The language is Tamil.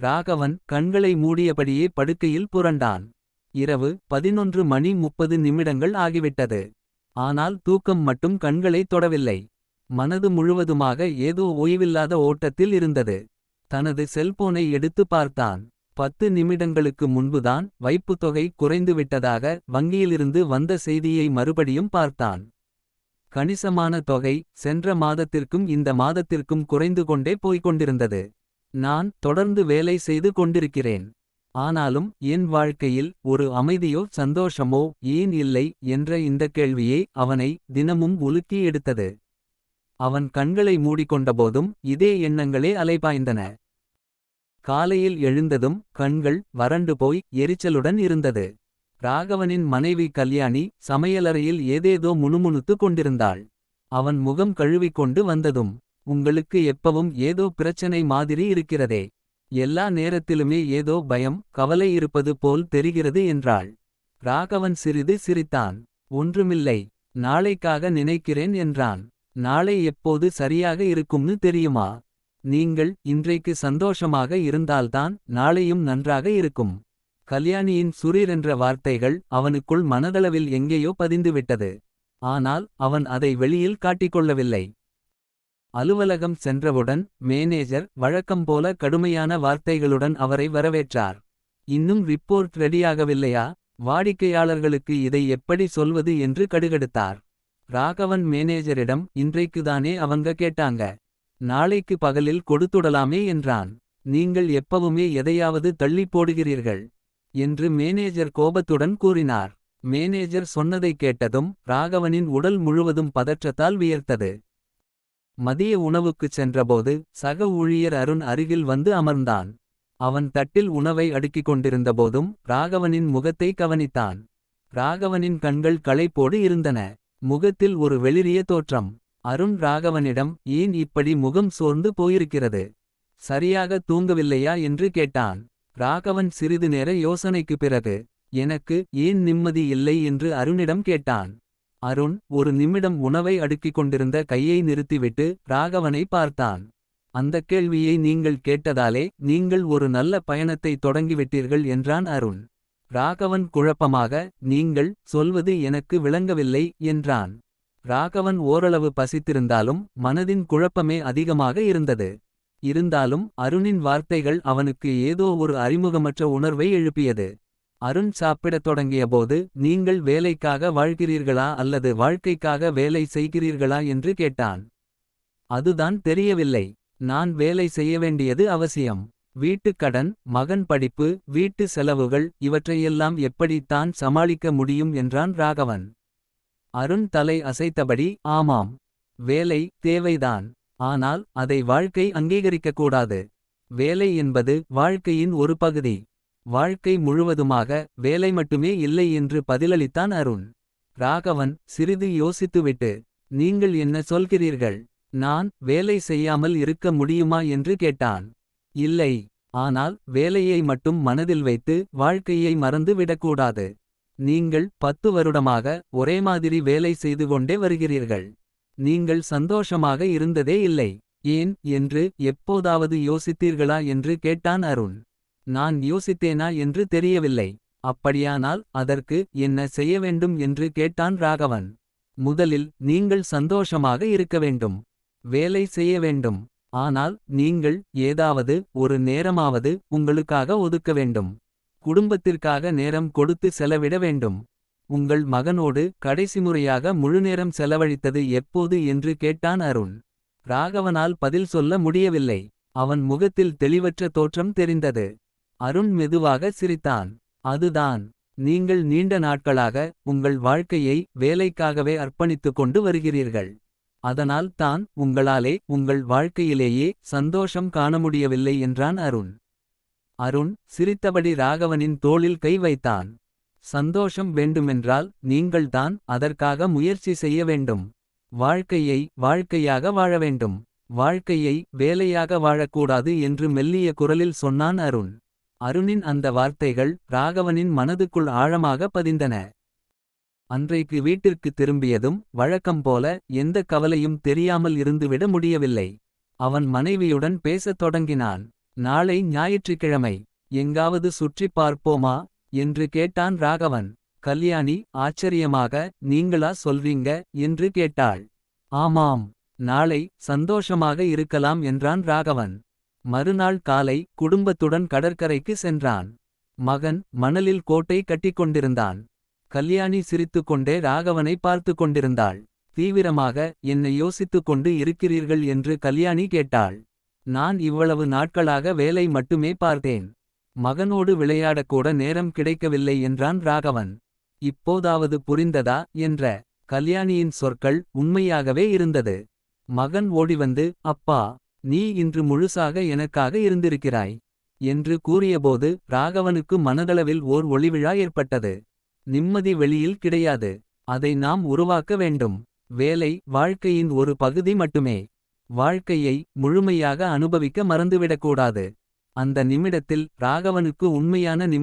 ராகவன் கண்களை மூடியபடியே படுக்கையில் புரண்டான். இரவு பதினொன்று மணி முப்பது நிமிடங்கள் ஆகிவிட்டது. ஆனால் தூக்கம் மட்டும் கண்களை தொடவில்லை. மனது முழுவதுமாக ஏதோ ஓய்வில்லாத ஓட்டத்தில் இருந்தது. தனது செல்போனை எடுத்து பார்த்தான். பத்து நிமிடங்களுக்கு முன்புதான் வைப்புத் தொகை குறைந்துவிட்டதாக வங்கியிலிருந்து வந்த செய்தியை மறுபடியும் பார்த்தான். கணிசமான தொகை சென்ற மாதத்திற்கும் இந்த மாதத்திற்கும் குறைந்து கொண்டே போய்க் கொண்டிருந்தது. நான் தொடர்ந்து வேலை செய்து கொண்டிருக்கிறேன். ஆனாலும் என் வாழ்க்கையில் ஒரு அமைதியோ சந்தோஷமோ ஏன் இல்லை என்ற இந்த கேள்வியே அவனை தினமும் உலுக்கி எடுத்தது. அவன் கண்களை மூடிக்கொண்டபோதும் இதே எண்ணங்களே அலைபாய்ந்தன. காலையில் எழுந்ததும் கண்கள் வறண்டு போய் எரிச்சலுடன் இருந்தது. ராகவனின் மனைவி கல்யாணி சமையலறையில் ஏதேதோ முணுமுணுத்துக் கொண்டிருந்தாள். அவன் முகம் கழுவிக்கொண்டு வந்ததும். உங்களுக்கு எப்பவும் ஏதோ பிரச்சனை மாதிரி இருக்கிறதே. எல்லா நேரத்திலுமே ஏதோ பயம் கவலை இருப்பது போல் தெரிகிறது என்றாள். ராகவன் சிறிது சிரித்தான். ஒன்றுமில்லை. நாளைக்காக நினைக்கிறேன் என்றான். நாளை எப்போது சரியாக இருக்கும்னு தெரியுமா. நீங்கள் இன்றைக்கு சந்தோஷமாக இருந்தால்தான் நாளையும் நன்றாக இருக்கும். கல்யாணியின் சுரீரென்ற வார்த்தைகள் அவனுக்குள் மனதளவில் எங்கேயோ பதிந்துவிட்டது. ஆனால் அவன் அதை வெளியில் காட்டிக்கொள்ளவில்லை. அலுவலகம் சென்றவுடன் மேனேஜர் வழக்கம்போல கடுமையான வார்த்தைகளுடன் அவரை வரவேற்றார். இன்னும் ரிப்போர்ட் ரெடியாகவில்லையா வாடிக்கையாளர்களுக்கு இதை எப்படி சொல்வது என்று கடுகெடுத்தார் ராகவன் மேனேஜரிடம் இன்றைக்குதானே அவங்க கேட்டாங்க. நாளைக்கு பகலில் கொடுத்துடலாமே என்றான். நீங்கள் எப்பவுமே எதையாவது தள்ளிப் போடுகிறீர்கள். என்று மேனேஜர் கோபத்துடன் கூறினார். மேனேஜர் சொன்னதைக் கேட்டதும் ராகவனின் உடல் முழுவதும் பதற்றத்தால் வியர்த்தது. மதிய உணவுக்குச் சென்றபோது சக ஊழியர் அருண் அருகில் வந்து அமர்ந்தான். அவன் தட்டில் உணவை அடுக்கிக் கொண்டிருந்தபோதும் ராகவனின் முகத்தை கவனித்தான். ராகவனின் கண்கள் களைப்போடு இருந்தன. முகத்தில் ஒரு வெளிரிய தோற்றம். அருண் ராகவனிடம் ஏன் இப்படி முகம் சோர்ந்து போயிருக்கிறது. சரியாக தூங்கவில்லையா என்று கேட்டான். ராகவன் சிறிது நேர யோசனைக்குப் பிறகு. எனக்கு ஏன் நிம்மதி இல்லை என்று அருணிடம் கேட்டான். அருண் ஒரு நிமிடம் உணவை அடுக்கிக் கொண்டிருந்த கையை நிறுத்திவிட்டு ராகவனை பார்த்தான். அந்தக் கேள்வியை நீங்கள் கேட்டதாலே நீங்கள் ஒரு நல்ல பயணத்தை தொடங்கிவிட்டீர்கள் என்றான் அருண். ராகவன் குழப்பமாக நீங்கள் சொல்வது எனக்கு விளங்கவில்லை என்றான். ராகவன் ஓரளவு பசித்திருந்தாலும் மனதின் குழப்பமே அதிகமாக இருந்தது. இருந்தாலும் அருணின் வார்த்தைகள் அவனுக்கு ஏதோ ஒரு அறிமுகமற்ற உணர்வை எழுப்பியது. அருண் சாப்பிடத் தொடங்கியபோது நீங்கள் வேலைக்காக வாழ்கிறீர்களா அல்லது வாழ்க்கைக்காக வேலை செய்கிறீர்களா என்று கேட்டான். அதுதான் தெரியவில்லை. நான் வேலை செய்ய வேண்டியது அவசியம். வீட்டுக் கடன் மகன் படிப்பு வீட்டு செலவுகள் இவற்றையெல்லாம் எப்படி தான் சமாளிக்க முடியும் என்றான் ராகவன். அருண் தலை அசைத்தபடி ஆமாம். வேலை தேவைதான். ஆனால் அதை வாழ்க்கை அங்கீகரிக்கக்கூடாது. வேலை என்பது வாழ்க்கையின் ஒரு பகுதி. வாழ்க்கை முழுவதுமாக வேலை மட்டுமே இல்லை என்று பதிலளித்தான் அருண். ராகவன் சிறிது யோசித்துவிட்டு. நீங்கள் என்ன சொல்கிறீர்கள். நான் வேலை செய்யாமல் இருக்க முடியுமா என்று கேட்டான். இல்லை. ஆனால் வேலையை மட்டும் மனதில் வைத்து வாழ்க்கையை மறந்து விடக்கூடாது. நீங்கள் பத்து வருடமாக ஒரே மாதிரி வேலை செய்து கொண்டே வருகிறீர்கள். நீங்கள் சந்தோஷமாக இருந்ததே இல்லை. ஏன் என்று எப்போதாவது யோசித்தீர்களா என்று கேட்டான் அருண். நான் யோசித்தேனா என்று தெரியவில்லை. அப்படியானால் அதற்கு என்ன செய்ய வேண்டும் என்று கேட்டான் ராகவன். முதலில் நீங்கள் சந்தோஷமாக இருக்க வேண்டும். வேலை செய்ய வேண்டும். ஆனால் நீங்கள் ஏதாவது ஒரு நேரமாவது உங்களுக்காக ஒதுக்க வேண்டும். குடும்பத்திற்காக நேரம் கொடுத்து செலவிட வேண்டும். உங்கள் மகனோடு கடைசி முறையாக முழுநேரம் செலவழித்தது எப்போது என்று கேட்டான் அருண். ராகவனால் பதில் சொல்ல முடியவில்லை. அவன் முகத்தில் தெளிவற்ற தோற்றம் தெரிந்தது. அருண் மெதுவாக சிரித்தான். அதுதான். நீங்கள் நீண்ட நாட்களாக உங்கள் வாழ்க்கையை வேலைக்காகவே அர்ப்பணித்துக் கொண்டு வருகிறீர்கள். அதனால் தான் உங்களாலே உங்கள் வாழ்க்கையிலேயே சந்தோஷம் காண முடியவில்லை என்றான் அருண். அருண் சிரித்தபடி ராகவனின் தோளில் கை வைத்தான். சந்தோஷம் வேண்டுமென்றால் நீங்கள்தான் அதற்காக முயற்சி செய்ய வேண்டும். வாழ்க்கையை வாழ்க்கையாக வாழ வேண்டும். வாழ்க்கையை வேலையாக வாழக்கூடாது என்று மெல்லிய குரலில் சொன்னான் அருண். அருணின் அந்த வார்த்தைகள் ராகவனின் மனதுக்குள் ஆழமாக பதிந்தன. அன்றைக்கு வீட்டிற்கு திரும்பியதும் வழக்கம் போல எந்த கவலையும் தெரியாமல் இருந்துவிட முடியவில்லை. அவன் மனைவியுடன் பேசத் தொடங்கினான். நாளை ஞாயிற்றுக்கிழமை எங்காவது சுற்றிப் பார்ப்போமா என்று கேட்டான் ராகவன் கல்யாணி ஆச்சரியமாக நீங்களா சொல்றீங்க என்று கேட்டாள் ஆமாம் நாளை சந்தோஷமாக இருக்கலாம் என்றான் ராகவன் மறுநாள் காலை குடும்பத்துடன் கடற்கரைக்கு சென்றான். மகன் மணலில் கோட்டை கட்டிக்கொண்டிருந்தான் கல்யாணி சிரித்துக்கொண்டே ராகவனை பார்த்து கொண்டிருந்தாள். தீவிரமாக என்னை யோசித்துக் கொண்டு இருக்கிறீர்கள் என்று கல்யாணி கேட்டாள். நான் இவ்வளவு நாட்களாக வேலை மட்டுமே பார்த்தேன். மகனோடு விளையாடக்கூட நேரம் கிடைக்கவில்லை என்றான் ராகவன். இப்போதாவது புரிந்ததா? என்ற கல்யாணியின் சொற்கள் உண்மையாகவே இருந்தது. மகன் ஓடிவந்து அப்பா நீ இன்று முழுசாக எனக்காக இருந்திருக்கிறாய் என்று கூறியபோது ராகவனுக்கு மனதளவில் ஓர் ஒளிவிழா ஏற்பட்டது. நிம்மதி வெளியில் கிடையாது. அதை நாம் உருவாக்க வேண்டும். வேலை வாழ்க்கையின் ஒரு பகுதி மட்டுமே. வாழ்க்கையை முழுமையாக அனுபவிக்க மறந்துவிடக்கூடாது. அந்த நிமிடத்தில் ராகவனுக்கு உண்மையான நிம்